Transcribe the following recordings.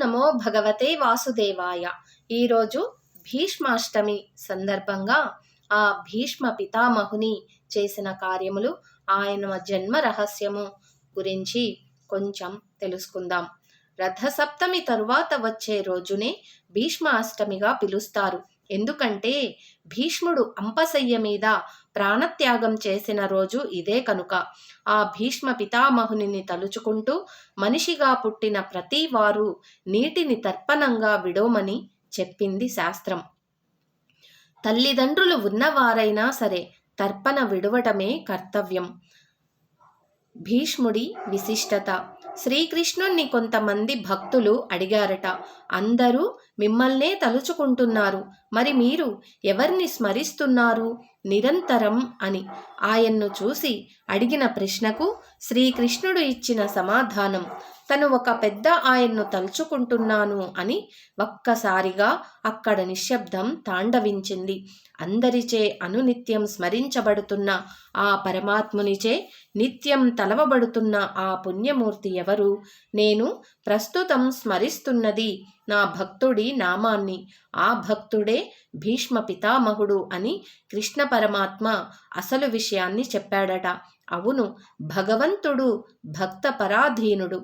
నమో భగవతే వాసుదేవాయ. ఈరోజు భీష్మాష్టమి సందర్భంగా ఆ భీష్మ పితామహుని చేసిన కార్యములు ఆయన జన్మ రహస్యము గురించి కొంచెం తెలుసుకుందాం. రథసప్తమి తరువాత వచ్చే రోజునే భీష్మ అష్టమిగా పిలుస్తారు. ఎందుకంటే భీష్ముడు అంపశయ్య మీద ప్రాణత్యాగం చేసిన రోజు ఇదే కనుక. ఆ భీష్మ పితామహుని తలుచుకుంటూ మనిషిగా పుట్టిన ప్రతి వారు నీటిని తర్పణంగా విడోమని చెప్పింది శాస్త్రం. తల్లిదండ్రులు ఉన్నవారైనా సరే తర్పణ విడవటమే కర్తవ్యం. భీష్ముడి విశిష్టత. శ్రీకృష్ణుణ్ణి కొంతమంది భక్తులు అడిగారట. అందరూ మిమ్మల్నే తలుచుకుంటున్నారు. మరి మీరు ఎవరిని స్మరిస్తున్నారు? నిరంతరం అని ఆయన్ను చూసి అడిగిన ప్రశ్నకు శ్రీకృష్ణుడు ఇచ్చిన సమాధానం తను ఒక పెద్ద ఆయన్ను తలుచుకుంటున్నాను అని ఒక్కసారిగా అక్కడ నిశ్శబ్దం తాండవించింది. అందరిచే అనునిత్యం స్మరించబడుతున్న ఆ పరమాత్మునిచే నిత్యం తలవబడుతున్న ఆ పుణ్యమూర్తి ఎవరు? నేను ప్రస్తుతం స్మరిస్తున్నది నా భక్తుడి నామాన్ని. ఆ భక్తుడే భీష్మ పితామహుడు అని కృష్ణ పరమాత్మ అసలు విషయాన్ని చెప్పాడట. అవును భగవంతుడు భక్త పరాధీనుడు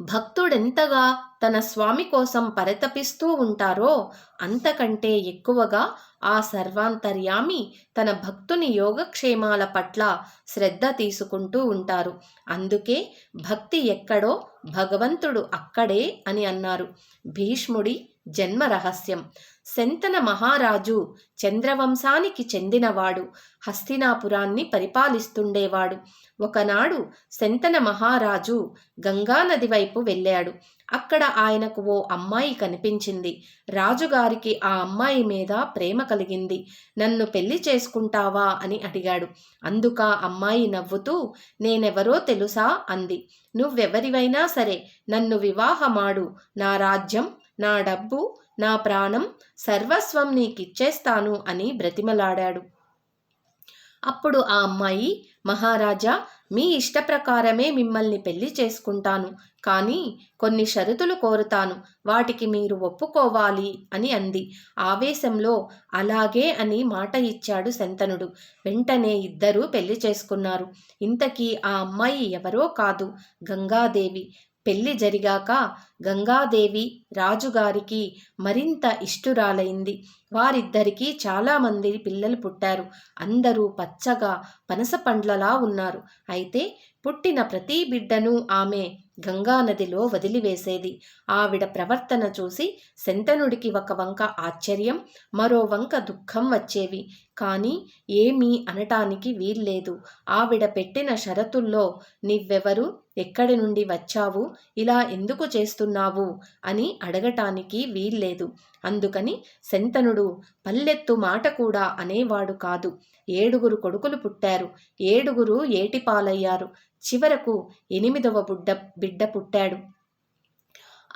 భక్తుడెంతగా తన స్వామి కోసం పరితపిస్తూ ఉంటారో అంతకంటే ఎక్కువగా ఆ సర్వాంతర్యామి తన భక్తుని యోగక్షేమాల పట్ల శ్రద్ధ తీసుకుంటూ ఉంటారు. అందుకే భక్తి ఎక్కడో భగవంతుడు అక్కడే అని అన్నారు. భీష్ముడి జన్మ రహస్యం. శంతన మహారాజు చంద్రవంశానికి చెందినవాడు. హస్తినాపురాన్ని పరిపాలిస్తుండేవాడు. ఒకనాడు శంతన మహారాజు గంగానది వైపు వెళ్ళాడు. అక్కడ ఆయనకు ఓ అమ్మాయి కనిపించింది. రాజుగారికి ఆ అమ్మాయి మీద ప్రేమ కలిగింది. నన్ను పెళ్ళి చేసుకుంటావా అని అడిగాడు. అందుక అమ్మాయి నవ్వుతూ నేనెవరో తెలుసా? అంది. నువ్వెవరివైనా సరే నన్ను వివాహమాడు. నా రాజ్యం నా డబ్బు నా ప్రాణం సర్వస్వం నీకిచ్చేస్తాను అని బ్రతిమలాడాడు. అప్పుడు ఆ అమ్మాయి మహారాజా మీ ఇష్ట ప్రకారమే మిమ్మల్ని పెళ్ళి చేసుకుంటాను కానీ కొన్ని షరతులు కోరుతాను వాటికి మీరు ఒప్పుకోవాలి అని అంది. ఆవేశంలో అలాగే అని మాట ఇచ్చాడు శంతనుడు. వెంటనే ఇద్దరూ పెళ్ళి చేసుకున్నారు. ఇంతకీ ఆ అమ్మాయి ఎవరో కాదు గంగాదేవి. పెళ్ళి జరిగాక గంగాదేవి రాజుగారికి మరింత ఇష్టురాలైంది. వారిద్దరికీ చాలామంది పిల్లలు పుట్టారు. అందరూ పచ్చగా పనస పండ్లలా ఉన్నారు. అయితే పుట్టిన ప్రతి బిడ్డను ఆమె గంగానదిలో వదిలివేసేది. ఆవిడ ప్రవర్తన చూసి శంతనుడికి ఒక వంక ఆశ్చర్యం మరో వంక దుఃఖం వచ్చేవి. కానీ ఏమీ అనటానికి వీల్లేదు. ఆవిడ పెట్టిన షరతుల్లో నివ్వెవరు ఎక్కడి నుండి వచ్చావు? ఇలా ఎందుకు చేస్తున్నావు? అని అడగటానికి వీల్లేదు. అందుకని శంతనుడు పల్లెత్తు మాట కూడా అనేవాడు కాదు. ఏడుగురు కొడుకులు పుట్టారు. ఏడుగురు ఏటిపాలయ్యారు. చివరకు ఎనిమిదవ బుడ్డ బిడ్డ పుట్టాడు.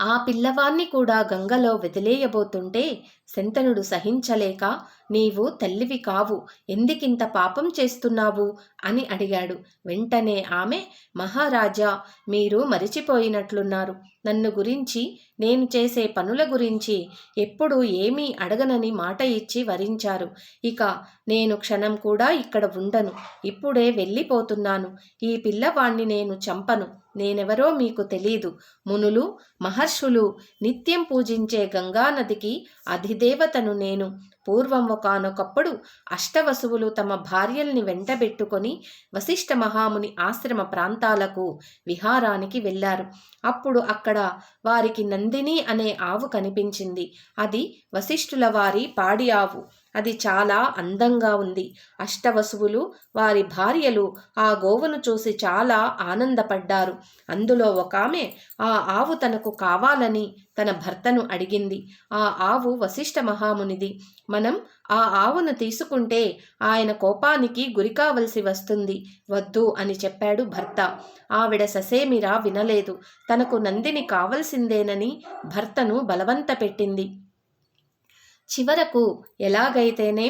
ఆ పిల్లవాన్ని కూడా గంగలో వదిలేయబోతుంటే శంతనుడు సహించలేక నీవు తల్లివి కావు ఎందుకింత పాపం చేస్తున్నావు? అని అడిగాడు. వెంటనే ఆమె మహారాజా మీరు మరిచిపోయినట్లున్నారు. నన్ను గురించి నేను చేసే పనుల గురించి ఎప్పుడు ఏమీ అడగనని మాట ఇచ్చి వరించారు. ఇక నేను క్షణం కూడా ఇక్కడ ఉండను. ఇప్పుడే వెళ్ళిపోతున్నాను. ఈ పిల్లవాణ్ణి నేను చంపను. నేనెవరో మీకు తెలీదు. మునులు మహర్షులు నిత్యం పూజించే గంగానదికి అధిదేవతను నేను. పూర్వం ఒకనొకప్పుడు అష్టవసువులు తమ భార్యల్ని వెంటబెట్టుకొని వశిష్ఠ మహాముని ఆశ్రమ ప్రాంతాలకు విహారానికి వెళ్ళారు. అప్పుడు అక్కడ వారికి నందిని అనే ఆవు కనిపించింది. అది వశిష్ఠుల వారి పాడి ఆవు. అది చాలా అందంగా ఉంది. అష్టవసువులు వారి భార్యలు ఆ గోవును చూసి చాలా ఆనందపడ్డారు. అందులో ఒక ఆమె ఆ ఆవు తనకు కావాలని తన భర్తను అడిగింది. ఆ ఆవు వశిష్ఠ మహామునిది. మనం ఆ ఆవును తీసుకుంటే ఆయన కోపానికి గురికావలసి వస్తుంది. వద్దు అని చెప్పాడు భర్త. ఆవిడ ససేమిరా వినలేదు. తనకు నందిని కావలసిందేనని భర్తను బలవంత పెట్టింది చివరకు ఎలాగైతేనే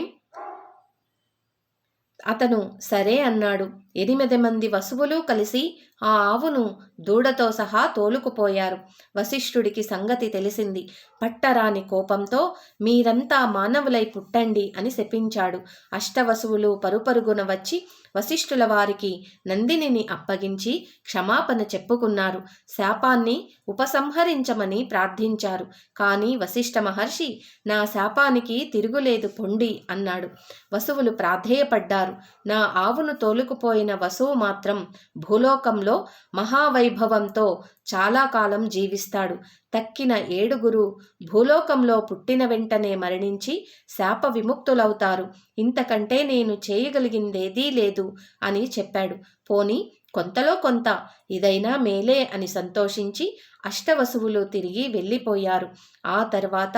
అతను సరే అన్నాడు. ఎనిమిది మంది వసువులు కలిసి ఆ ఆవును దూడతో సహా తోలుకుపోయారు. వశిష్ఠుడికి సంగతి తెలిసింది. పట్టరాని కోపంతో మీరంతా మానవులై పుట్టండి అని శపించాడు. అష్టవసువులు పరుపరుగున వచ్చి వశిష్ఠుల వారికి నందినిని అప్పగించి క్షమాపణ చెప్పుకున్నారు. శాపాన్ని ఉపసంహరించమని ప్రార్థించారు. కానీ వశిష్ఠ మహర్షి నా శాపానికి తిరుగులేదు పొండి అన్నాడు. వసువులు ప్రాధేయపడ్డారు. నా ఆవును తోలుకుపోయిన వసువు మాత్రం భూలోకంలో మహావైభవంతో చాలా కాలం జీవిస్తాడు. తక్కిన ఏడుగురు భూలోకంలో పుట్టిన వెంటనే మరణించి శాప విముక్తులవుతారు. ఇంతకంటే నేను చేయగలిగిందేదీ లేదు అని చెప్పాడు. పోని కొంతలో కొంత ఇదైనా మేలే అని సంతోషించి అష్టవసువులు తిరిగి వెళ్ళిపోయారు. ఆ తర్వాత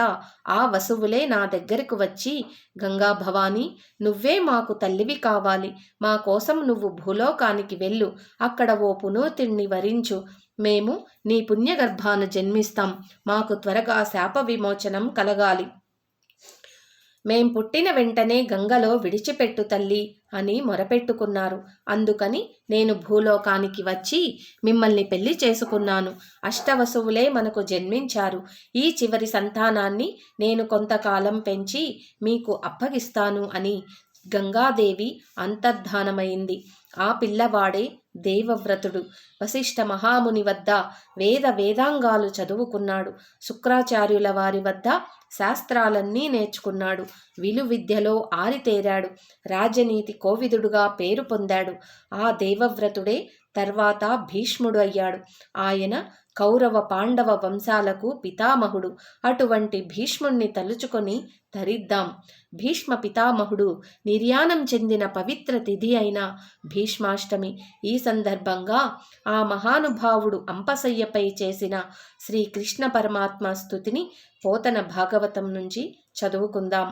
ఆ వసువులే నా దగ్గరకు వచ్చి గంగా భవానీ నువ్వే మాకు తల్లివి కావాలి. మా కోసం నువ్వు భూలోకానికి వెళ్ళు. అక్కడ ఓ పునూతిని వరించు. మేము నీ పుణ్యగర్భాన జన్మిస్తాం. మాకు త్వరగా శాప విమోచనం కలగాలి. మేం పుట్టిన వెంటనే గంగలో విడిచిపెట్టు తల్లి అని మొరపెట్టుకున్నారు. అందుకని నేను భూలోకానికి వచ్చి మిమ్మల్ని పెళ్ళి చేసుకున్నాను. అష్టవసువులే మనకు జన్మించారు. ఈ చివరి సంతానాన్ని నేను కొంతకాలం పెంచి మీకు అప్పగిస్తాను అని గంగాదేవి అంతర్ధానమైంది. ఆ పిల్లవాడే దేవవ్రతుడు వశిష్ఠ మహాముని వద్ద వేద వేదాంగాలు చదువుకున్నాడు. శుక్రాచార్యుల వారి వద్ద శాస్త్రాలన్నీ నేర్చుకున్నాడు. విలు విద్యలో ఆరితేరాడు. రాజనీతి కోవిదుడుగా పేరు పొందాడు. ఆ దేవవ్రతుడే తర్వాత భీష్ముడు అయ్యాడు. ఆయన కౌరవ పాండవ వంశాలకు పితామహుడు. అటువంటి భీష్ముణ్ణి తలుచుకొని ధరిద్దాం భీష్మ పితామహుడు నిర్యాణం చెందిన పవిత్ర తిథి అయిన భీష్మాష్టమి. ఈ సందర్భంగా ఆ మహానుభావుడు అంపసయ్యపై చేసిన శ్రీకృష్ణ పరమాత్మ స్థుతిని పోతన భాగవతం నుంచి చదువుకుందాం.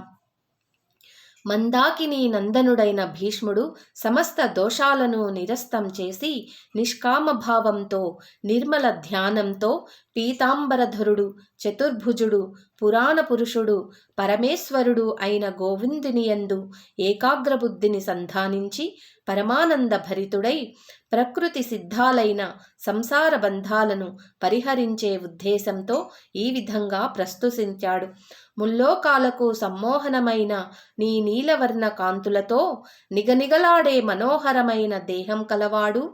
మందాకిని నందనుడైన భీష్ముడు సమస్త దోషాలను నిరస్తం చేసి నిష్కామభావంతో నిర్మల ధ్యానంతో పీతాంబరధరుడు చతుర్భుజుడు పురాణ పురుషుడు పరమేశ్వరుడు అయిన గోవిందునియందు ఏకాగ్రబుద్ధిని సంధానించి పరమానంద భరితుడై ప్రకృతి సిద్ధాలైన సంసార బంధాలను పరిహరించే ఉద్దేశంతో ఈ విధంగా ప్రస్తుతించాడు ముల్లోకాలకు సమ్మోహనమైన నీ నీలవర్ణ కాంతులతో నిగనిగలాడే మనోహరమైన దేహం కలవాడు.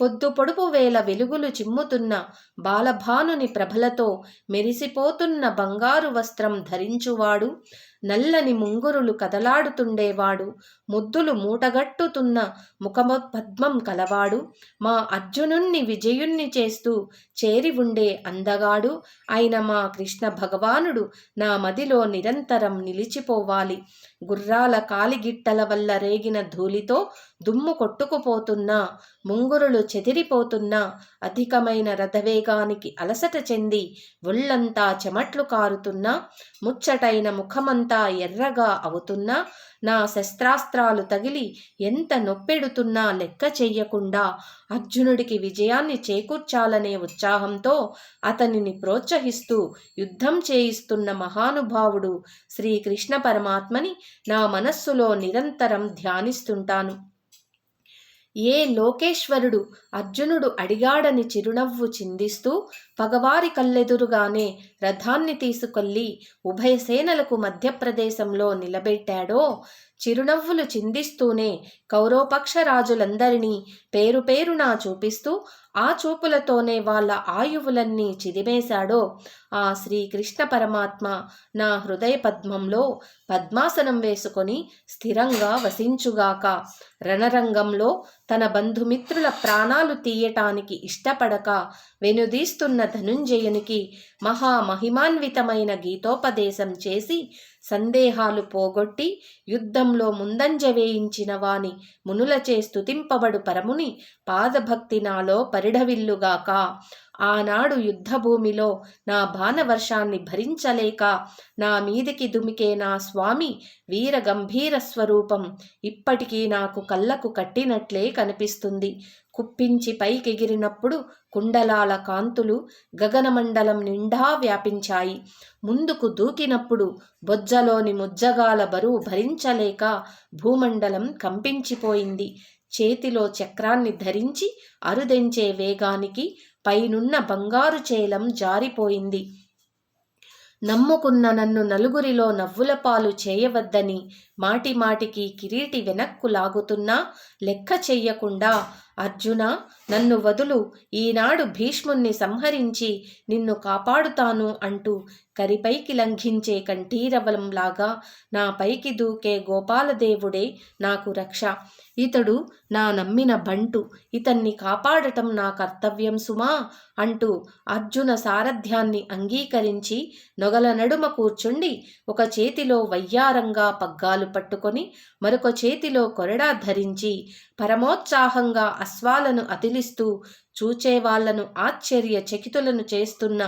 పొద్దు పొడుపు వేల వెలుగులు చిమ్ముతున్న బాలభానుని ప్రభలతో మెరిసిపోతున్న బంగారు వస్త్రం ధరించువాడు నల్లని ముంగురులు కదలాడుతుండేవాడు. ముద్దులు మూటగట్టుతున్న ముఖమ పద్మం కలవాడు. మా అర్జునుణ్ణి విజయుణ్ణి చేస్తూ చేరి ఉండే అందగాడు. అయిన మా కృష్ణ భగవానుడు. నా మదిలో నిరంతరం నిలిచిపోవాలి. గుర్రాల కాలిగిట్టల వల్ల రేగిన ధూళితో దుమ్ము కొట్టుకుపోతున్నా ముంగురులు చెదిరిపోతున్నా అధికమైన రథవేగానికి అలసట చెంది ఒళ్ళంతా చెమట్లు కారుతున్నా ముచ్చటైన ముఖమంతా ఎర్రగా అవుతున్నా నా శస్త్రాస్త్రాలు తగిలి ఎంత నొప్పెడుతున్నా లెక్క చెయ్యకుండా అర్జునుడికి విజయాన్ని చేకూర్చాలనే ఉత్సాహంతో అతనిని ప్రోత్సహిస్తూ యుద్ధం చేయిస్తున్న మహానుభావుడు శ్రీకృష్ణ పరమాత్మని నా మనస్సులో నిరంతరం ధ్యానిస్తుంటాను. ఏ లోకేశ్వరుడు అర్జునుడు అడిగాడని చిరునవ్వు చిందిస్తూ పగవారి కళ్ళెదురుగానే రథాన్ని తీసుకొల్లి ఉభయ సేనలకు మధ్యప్రదేశంలో నిలబెట్టాడో చిరునవ్వులు చిందిస్తూనే కౌరవపక్ష రాజులందరినీ పేరు పేరునా చూపిస్తూ ఆ చూపులతోనే వాళ్ళ ఆయువులన్నీ చిదిమేశాడో ఆ శ్రీకృష్ణ పరమాత్మ నా హృదయ పద్మంలో పద్మాసనం వేసుకొని స్థిరంగా వసించుగాక. రణరంగంలో తన బంధుమిత్రుల ప్రాణాలు తీయటానికి ఇష్టపడక వెనుదీస్తున్న ధనుంజయునికి మహామహిమాన్వితమైన గీతోపదేశం చేసి సందేహాలు పోగొట్టి యుద్ధంలో ముందంజ వేయించిన వాని మునులచే స్తుతింపబడు పరముని పాదభక్తి నాలో పరిఢవిల్లుగాక. ఆనాడు యుద్ధభూమిలో నా బాణవర్షాన్ని భరించలేక నా మీదికి దుమికే నా స్వామి వీర గంభీర స్వరూపం ఇప్పటికీ నాకు కళ్ళకు కట్టినట్లే కనిపిస్తుంది. కుప్పించి పైకెగిరినప్పుడు కుండలాల కాంతులు గగనమండలం నిండా వ్యాపించాయి. ముందుకు దూకినప్పుడు బొజ్జలోని ముజ్జగాల బరువు భరించలేక భూమండలం కంపించిపోయింది. చేతిలో చక్రాన్ని ధరించి అరుదెంచే వేగానికి పైనున్న బంగారు చేలం జారిపోయింది. నమ్ముకున్న నన్ను నలుగురిలో నవ్వుల పాలు చేయవద్దని మాటి మాటికి కిరీటి వెనక్కు లాగుతున్నా లెక్క చెయ్యకుండా అర్జున నన్ను వదులు. ఈనాడు భీష్ముణ్ణి సంహరించి నిన్ను కాపాడుతాను అంటూ కరిపైకి లంఘించే కంఠీరవలంలాగా నా పైకి దూకే గోపాలదేవుడే నాకు రక్ష. ఇతడు నా నమ్మిన బంటు. ఇతన్ని కాపాడటం నా కర్తవ్యం సుమా అంటూ అర్జున సారథ్యాన్ని అంగీకరించి నొగల నడుమ కూర్చుండి ఒక చేతిలో వయ్యారంగా పగ్గాలు పట్టుకొని మరొక చేతిలో కొరడా ధరించి పరమోత్సాహంగా అశ్వాలను అతిలిస్తూ చూచేవాళ్ళను ఆశ్చర్య చకితులను చేస్తున్న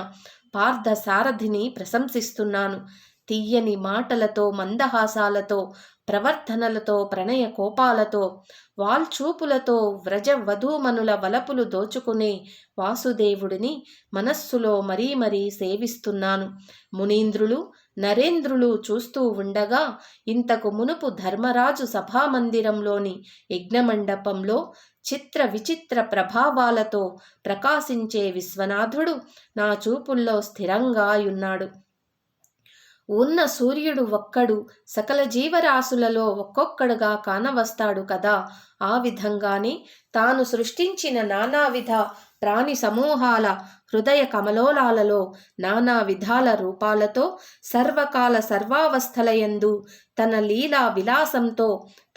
పార్థ సారథిని ప్రశంసిస్తున్నాను. తీయని మాటలతో మందహాసాలతో ప్రవర్తనలతో ప్రణయ కోపాలతో వాల్చూపులతో వ్రజ వధూమనుల వలపులు దోచుకునే వాసుదేవుడిని మనస్సులో మరీ మరీ సేవిస్తున్నాను. మునీంద్రులు నరేంద్రులు చూస్తూ ఉండగా ఇంతకు మునుపు ధర్మరాజు సభామందిరంలోని యజ్ఞమండపంలో చిత్ర విచిత్ర ప్రభావాలతో ప్రకాశించే విశ్వనాథుడు నా చూపుల్లో స్థిరంగా ఉన్నాడు. ఉన్న సూర్యుడు ఒక్కడు సకల జీవరాశులలో ఒక్కొక్కడుగా కానవస్తాడు కదా. ఆ విధంగానే తాను సృష్టించిన నానావిధ ప్రాణి సమూహాల హృదయ కమలోలాలలో నానా విధాల రూపాలతో సర్వకాల సర్వావస్థలయందు తన లీలా విలాసంతో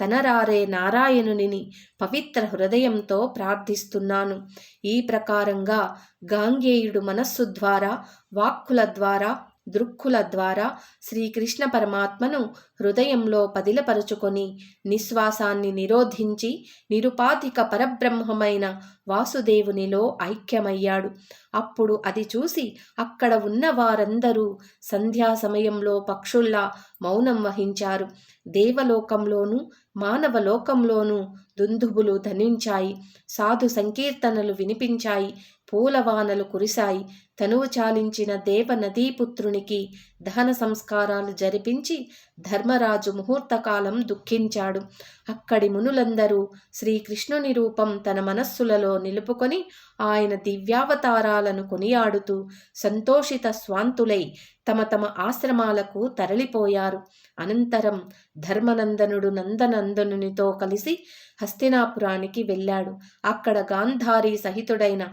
తనరారే నారాయణునిని పవిత్ర హృదయంతో ప్రార్థిస్తున్నాను. ఈ ప్రకారంగా గాంగేయుడు మనస్సు ద్వారా వాక్కుల ద్వారా దృక్కుల ద్వారా శ్రీకృష్ణ పరమాత్మను హృదయంలో పదిలపరుచుకొని నిశ్వాసాన్ని నిరోధించి నిరుపాధిక పరబ్రహ్మమైన వాసుదేవునిలో ఐక్యమయ్యాడు. అప్పుడు అది చూసి అక్కడ ఉన్న వారందరూ సంధ్యా సమయంలో పక్షుల్లా మౌనం వహించారు. దేవలోకంలోనూ మానవలోకంలోనూ దుందుబులు ధనించాయి. సాధు సంకీర్తనలు వినిపించాయి. పూలవానలు కురిశాయి. తనువు చాలించిన దేవనదీపుత్రునికి దహన సంస్కారాలు జరిపించి ధర్మరాజు ముహూర్తకాలం దుఃఖించాడు. అక్కడి మునులందరూ శ్రీకృష్ణుని రూపం తన మనస్సులలో నిలుపుకొని ఆయన దివ్యావతారాలను కొనియాడుతూ సంతోషిత స్వాంతులై తమ తమ ఆశ్రమాలకు తరలిపోయారు. అనంతరం ధర్మనందనుడు నందనందనునితో కలిసి హస్తినాపురానికి వెళ్ళాడు. అక్కడ గాంధారి సహితుడైన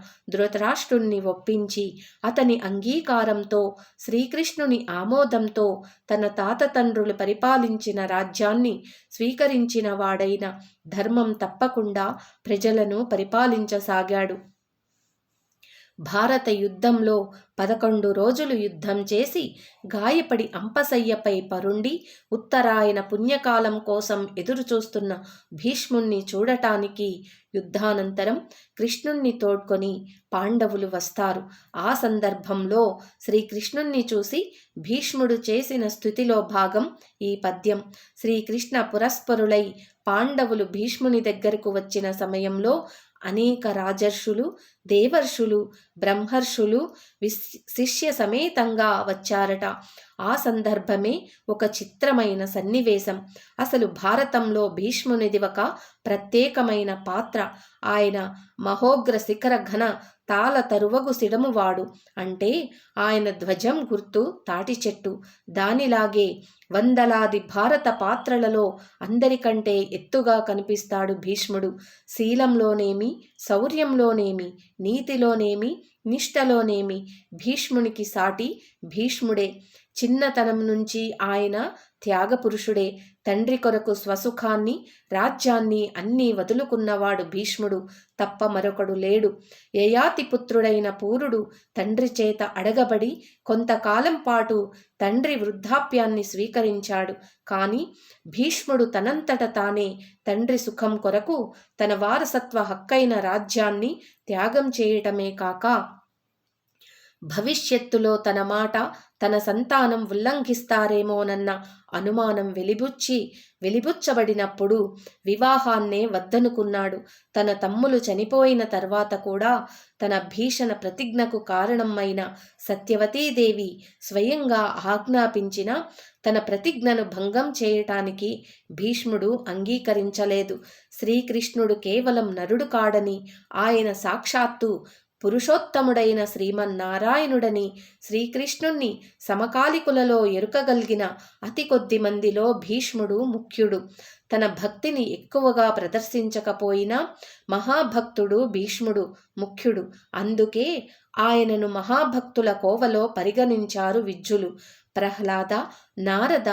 ధృతరాష్ట్రుణ్ణి ఒప్పించి అతని అంగీకారంతో శ్రీకృష్ణుని ఆమోదంతో తన తాత తండ్రులు పరిపాలించిన రాజ్యాన్ని స్వీకరించిన వాడైన ధర్మం తప్పకుండా ప్రజలను పరిపాలించసాగాడు. భారత యుద్ధంలో పదకొండు రోజులు యుద్ధం చేసి గాయపడి అంపసయ్యపై పరుండి ఉత్తరాయణ పుణ్యకాలం కోసం ఎదురుచూస్తున్న భీష్ముణ్ణి చూడటానికి యుద్ధానంతరం కృష్ణుణ్ణి తోడ్కొని పాండవులు వస్తారు. ఆ సందర్భంలో శ్రీకృష్ణుణ్ణి చూసి భీష్ముడు చేసిన స్థుతిలో భాగం ఈ పద్యం. శ్రీకృష్ణ పురస్పరులై పాండవులు భీష్ముని దగ్గరకు వచ్చిన సమయంలో అనేక రాజర్షులు దేవర్షులు బ్రహ్మర్షులు శిష్య సమేతంగా వచ్చారట. ఆ సందర్భమే ఒక చిత్రమైన సన్నివేశం. అసలు భారతంలో భీష్మునిది ఒక ప్రత్యేకమైన పాత్ర. ఆయన మహోగ్ర శిఖర ఘన తాల తరువగు సిడమువాడు అంటే ఆయన ధ్వజం గుర్తు తాటి చెట్టు దానిలాగే వందలాది భారత పాత్రలలో అందరికంటే ఎత్తుగా కనిపిస్తాడు భీష్ముడు. శీలంలోనేమి శౌర్యంలోనేమి నీతిలోనేమి నిష్టలోనేమి భీష్మునికి సాటి భీష్ముడే. చిన్నతనం నుంచి ఆయన త్యాగపురుషుడే. తండ్రి కొరకు స్వసుఖాన్ని రాజ్యాన్ని అన్నీ వదులుకున్నవాడు భీష్ముడు. తప్ప మరొకడు లేడు. యయాతి పుత్రుడైన పూరుడు తండ్రి చేత అడగబడి కొంతకాలం పాటు తండ్రి వృద్ధాప్యాన్ని స్వీకరించాడు. కాని భీష్ముడు తనంతట తానే తండ్రి సుఖం కొరకు తన వారసత్వ హక్కైన రాజ్యాన్ని త్యాగం చేయటమే కాక భవిష్యత్తులో తన మాట తన సంతానం ఉల్లంఘిస్తారేమోనన్న అనుమానం వెలిబుచ్చి వెలిబుచ్చబడినప్పుడు వివాహాన్నే వద్దనుకున్నాడు. తన తమ్ములు చనిపోయిన తర్వాత కూడా తన భీషణ ప్రతిజ్ఞకు కారణమైన సత్యవతీదేవి స్వయంగా ఆజ్ఞాపించిన తన ప్రతిజ్ఞను భంగం చేయటానికి భీష్ముడు అంగీకరించలేదు. శ్రీకృష్ణుడు కేవలం నరుడు కాడని ఆయన సాక్షాత్తు పురుషోత్తముడైన శ్రీమన్నారాయణుడని శ్రీకృష్ణుణ్ణి సమకాలికులలో ఎరుకగలిగిన అతి కొద్ది మందిలో భీష్ముడు ముఖ్యుడు. తన భక్తిని ఎక్కువగా ప్రదర్శించకపోయినా మహాభక్తుడు భీష్ముడు ముఖ్యుడు. అందుకే ఆయనను మహాభక్తుల కోవలో పరిగణించారు విజ్జులు. ప్రహ్లాద నారద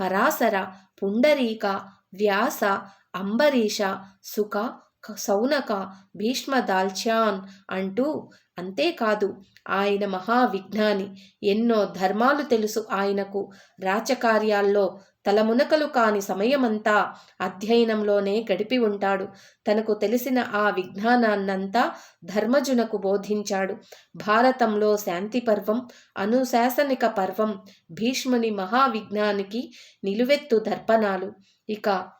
పరాశర పుండరీక వ్యాస అంబరీష సుఖ సౌనక భీష్మ దాల్చాన్ అంటూ అంతేకాదు ఆయన మహావిజ్ఞాని ఎన్నో ధర్మాలు తెలుసు ఆయనకు. రాచకార్యాల్లో తలమునకలు కాని సమయమంతా అధ్యయనంలోనే గడిపి ఉంటాడు. తనకు తెలిసిన ఆ విజ్ఞానాన్నంతా ధర్మజునకు బోధించాడు. భారతంలో శాంతి పర్వం అనుశాసనిక పర్వం భీష్ముని మహావిజ్ఞానికి నిలువెత్తు దర్పణాలు. ఇక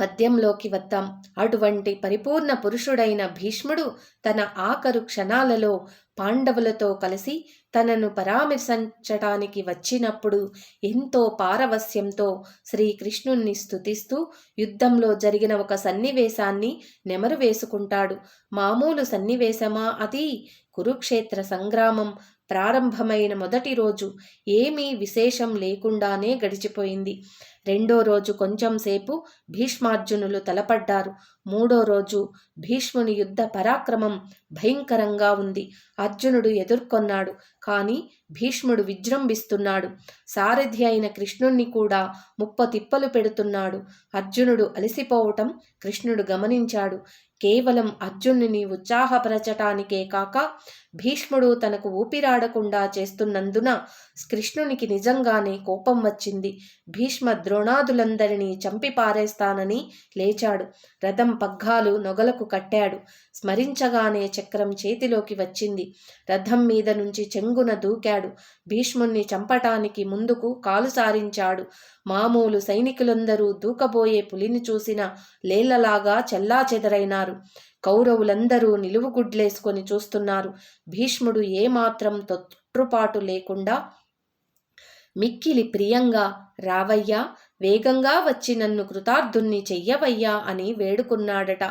పద్యంలోకి వద్దాం. అటువంటి పరిపూర్ణ పురుషుడైన భీష్ముడు తన ఆఖరు క్షణాలలో పాండవులతో కలిసి తనను పరామర్శించటానికి వచ్చినప్పుడు ఎంతో పారవస్యంతో శ్రీకృష్ణుణ్ణి స్థుతిస్తూ యుద్ధంలో జరిగిన ఒక సన్నివేశాన్ని నెమరు వేసుకుంటాడు. మామూలు సన్నివేశమా అది? కురుక్షేత్ర సంగ్రామం ప్రారంభమైన మొదటి రోజు ఏమీ విశేషం లేకుండానే గడిచిపోయింది. రెండో రోజు కొంచెం సేపు భీష్మార్జునులు తలపడ్డారు. మూడో రోజు భీష్ముని యుద్ధ పరాక్రమం భయంకరంగా ఉంది. అర్జునుడు ఎదుర్కొన్నాడు. కానీ భీష్ముడు విజృంభిస్తున్నాడు. సారథి అయిన కృష్ణుణ్ణి కూడా ముప్ప తిప్పలు పెడుతున్నాడు. అర్జునుడు అలసిపోవటం కృష్ణుడు గమనించాడు. కేవలం అర్జునుని ఉత్సాహపరచటానికే కాక భీష్ముడు తనకు ఊపిరాడకుండా చేస్తున్నందున కృష్ణునికి నిజంగానే కోపం వచ్చింది. భీష్మ ద్రోణాదులందరినీ చంపి పారేస్తానని లేచాడు. రథం పగ్గాలు నొగలకు కట్టాడు. స్మరించగానే చక్రం చేతిలోకి వచ్చింది. రథం మీద నుంచి చెంగున దూకాడు. భీష్ముణ్ణి చంపటానికి ముందుకు కాలు సారించాడు. మామూలు సైనికులందరూ దూకబోయే పులిని చూసిన లేళ్ళలాగా చెల్లాచెదరైనారు. కౌరవులందరూ నిలువుగుడ్లేసుకొని చూస్తున్నారు. భీష్ముడు ఏమాత్రం తొట్టుపాటు లేకుండా మిక్కిలి ప్రియంగా రావయ్యా వేగంగా వచ్చి నన్ను కృతార్థుణ్ణి చెయ్యవయ్యా అని వేడుకున్నాడట.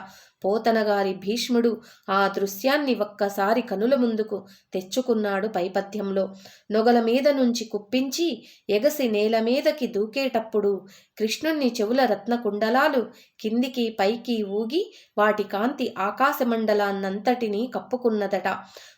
పోతనగారి భీష్ముడు ఆ దృశ్యాన్ని ఒక్కసారి కనుల ముందుకు తెచ్చుకున్నాడు పైపథ్యంలో. నొగల మీద నుంచి కుప్పించి ఎగసి నేల మీదకి దూకేటప్పుడు కృష్ణుణ్ణి చెవుల రత్నకుండలాలు కిందికి పైకి ఊగి వాటి కాంతి ఆకాశమండలాన్నంతటినీ కప్పుకున్నదట.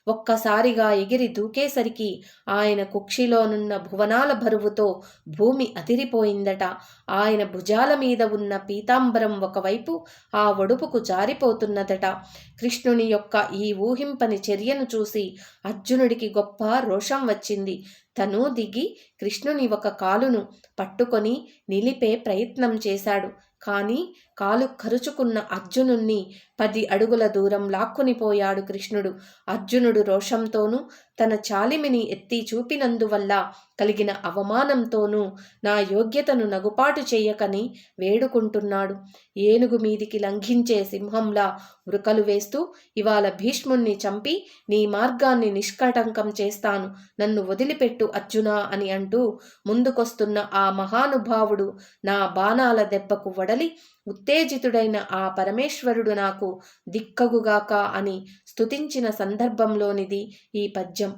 ఒక్కసారిగా ఎగిరి దూకేసరికి ఆయన కుక్షిలోనున్న భువనాల బరువుతో భూమి అదిరిపోయిందట. ఆయన భుజాల మీద ఉన్న పీతాంబరం ఒకవైపు ఆ ఒడుపుకు జారి జారిపోతున్నదట కృష్ణుని యొక్క ఈ ఊహింపని చర్యను చూసి అర్జునుడికి గొప్ప రోషం వచ్చింది. తను దిగి కృష్ణుని ఒక కాలును పట్టుకొని నిలిపే ప్రయత్నం చేశాడు. కానీ కాలు కరుచుకున్న అర్జునుణ్ణి పది అడుగుల దూరం లాక్కునిపోయాడు కృష్ణుడు. అర్జునుడు రోషంతోనూ తన చాలిమిని ఎత్తి చూపినందువల్ల కలిగిన అవమానంతోనూ నా యోగ్యతను నగుపాటు చేయకని వేడుకుంటున్నాడు. ఏనుగు మీదికి లంఘించే సింహంలా ఉరకలు వేస్తూ ఇవాళ భీష్ముణ్ణి చంపి నీ మార్గాన్ని నిష్కటంకం చేస్తాను. నన్ను వదిలిపెట్టు అర్జున అని అంటూ ముందుకొస్తున్న ఆ మహానుభావుడు నా బాణాల దెబ్బకు వడలి ఉత్తేజితుడైన ఆ పరమేశ్వరుడు నాకు దిక్కగుగాక అని స్తుతించిన సందర్భంలోనిది ఈ పద్యం.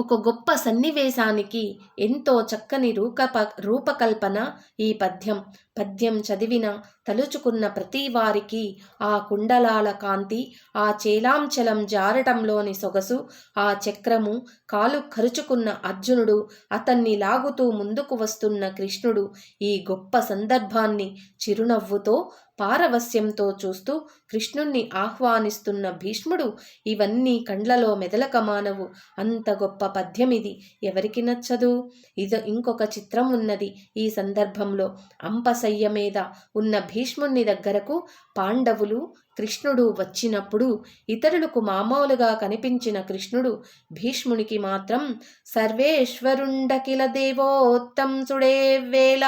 ఒక గొప్ప సన్నివేశానికి ఎంతో చక్కని రూప రూపకల్పన ఈ పద్యం. పద్యం చదివిన తలుచుకున్న ప్రతి వారికి ఆ కుండలాల కాంతి ఆ చేలాంచలం జారటంలోని సొగసు ఆ చక్రము కాలు ఖరుచుకున్న అర్జునుడు అతన్ని లాగుతూ ముందుకు వస్తున్న కృష్ణుడు ఈ గొప్ప సందర్భాన్ని చిరునవ్వుతో పారవస్యంతో చూస్తూ కృష్ణుణ్ణి ఆహ్వానిస్తున్న భీష్ముడు ఇవన్నీ కండ్లలో మెదలక మానవు. అంత గొప్ప పద్యమిది ఎవరికి నచ్చదు? ఇది ఇంకొక చిత్రం ఉన్నది ఈ సందర్భంలో. అంపసయ్య మీద ఉన్న భీష్ముని దగ్గరకు పాండవులు కృష్ణుడు వచ్చినప్పుడు ఇతరులకు మామూలుగా కనిపించిన కృష్ణుడు భీష్మునికి మాత్రం సర్వేశ్వరుండకిల దేవోత్తంసుడే వేళ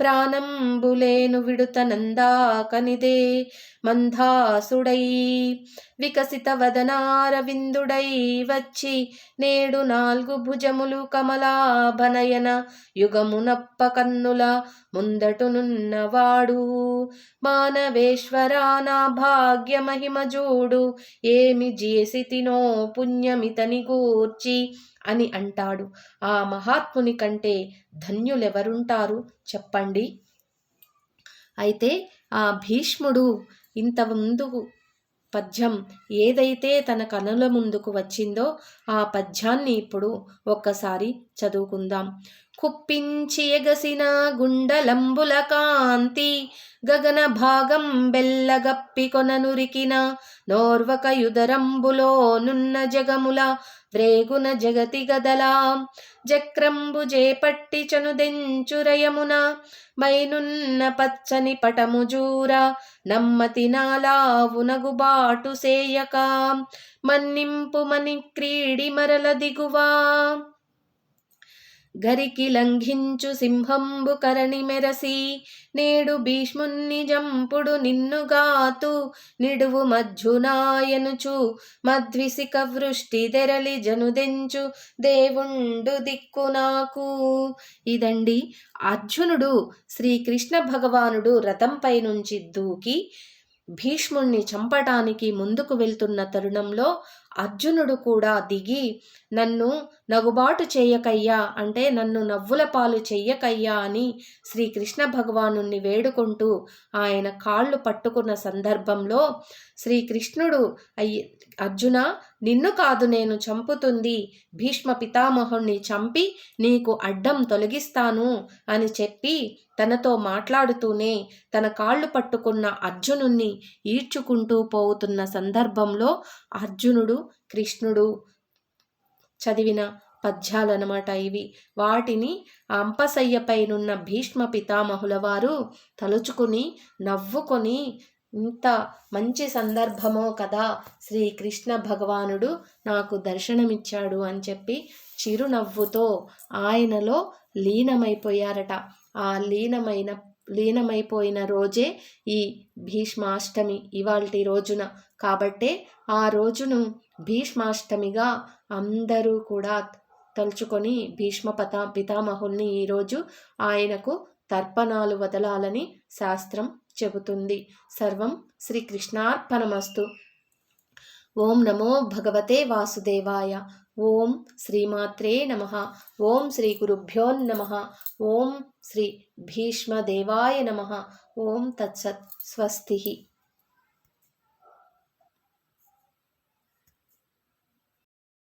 ప్రాణంబులేను విడుత మంధాసుడై వికసిత వదనారవిందుడై వచ్చి నేడు నాలుగు భుజములు కమలాభనయన యుగమునప్ప కన్నుల ముందటునున్నవాడు. మానవేశ్వరా నా భాగ్య మహిమ జూడు ఏమి చేసితినో పుణ్యమితని గూర్చి అని అంటాడు. ఆ మహాత్ముని కంటే ధన్యులెవరుంటారు చెప్పండి. అయితే ఆ భీష్ముడు ఇంత ముందు పద్యం ఏదైతే తన కనుల ముందుకు వచ్చిందో ఆ పద్యాన్ని ఇప్పుడు ఒక్కసారి చదువుకుందాం. కుప్పించి ఎగసిన గుండలంబుల కాంతి గగన భాగం బెల్లగప్పి కొననురికిన నోర్వక యుదరంబులో నున్న జగముల వ్రేగున జగతి గదలా. జక్రంబు జేపట్టి చనుదెంచురయమున మైనున్న పచ్చని పటము జూర. నమ్మతి నాలావునగుబాటు సేయక. మన్నింపు మని క్రీడి మరల దిగువా. గరికి లంఘించు సింహంబు కరణి మెరసి నేడు భీష్మున్ని జంపుడు నిన్నుగాతు నిడువు మధ్యునాయనుచు మద్విసిక వృష్టి దెరలి జనుదెంచు దేవుండు దిక్కు నాకు. ఇదండి అర్జునుడు శ్రీకృష్ణ భగవానుడు రథంపై నుంచి దూకి భీష్ముణ్ణి చంపటానికి ముందుకు వెళ్తున్న తరుణంలో అర్జునుడు కూడా దిగి నన్ను నగుబాటు చేయకయ్యా అంటే నన్ను నవ్వుల పాలు చెయ్యకయ్యా అని శ్రీకృష్ణ భగవాను వేడుకుంటూ ఆయన కాళ్ళు పట్టుకున్న సందర్భంలో శ్రీకృష్ణుడు అయ్యి అర్జున నిన్ను కాదు నేను చంపుతుంది. భీష్మ పితామహుణ్ణి చంపి నీకు అడ్డం తొలగిస్తాను అని చెప్పి తనతో మాట్లాడుతూనే తన కాళ్ళు పట్టుకున్న అర్జునుణ్ణి ఈడ్చుకుంటూ పోతున్న సందర్భంలో అర్జునుడు కృష్ణుడు చదివిన పద్యాలన్నమాట ఇవి. వాటిని అంపసయ్యపైనున్న భీష్మ పితామహుల వారు తలుచుకుని నవ్వుకొని ఇంత మంచి సందర్భమో కదా శ్రీకృష్ణ భగవానుడు నాకు దర్శనమిచ్చాడు అని చెప్పి చిరునవ్వుతో ఆయనలో లీనమైపోయారట. ఆ లీనమైన లీనమైపోయిన రోజే ఈ భీష్మాష్టమి ఇవాల్టి రోజున. కాబట్టే ఆ రోజును భీష్మాష్టమిగా అందరూ కూడా తలుచుకొని భీష్మ పతా పితామహుల్ని ఈరోజు ఆయనకు తర్పణాలు వదలాలని శాస్త్రం చెబుతుంది. సర్వం శ్రీకృష్ణార్పణమస్తు. ఓం నమో భగవతే వాసుదేవాయ. ఓం శ్రీమాత్రే నమ. ఓం శ్రీ గురుభ్యోన్నమ ఓం శ్రీ భీష్మదేవాయ నమ. ఓం తత్సత్ స్వస్తి.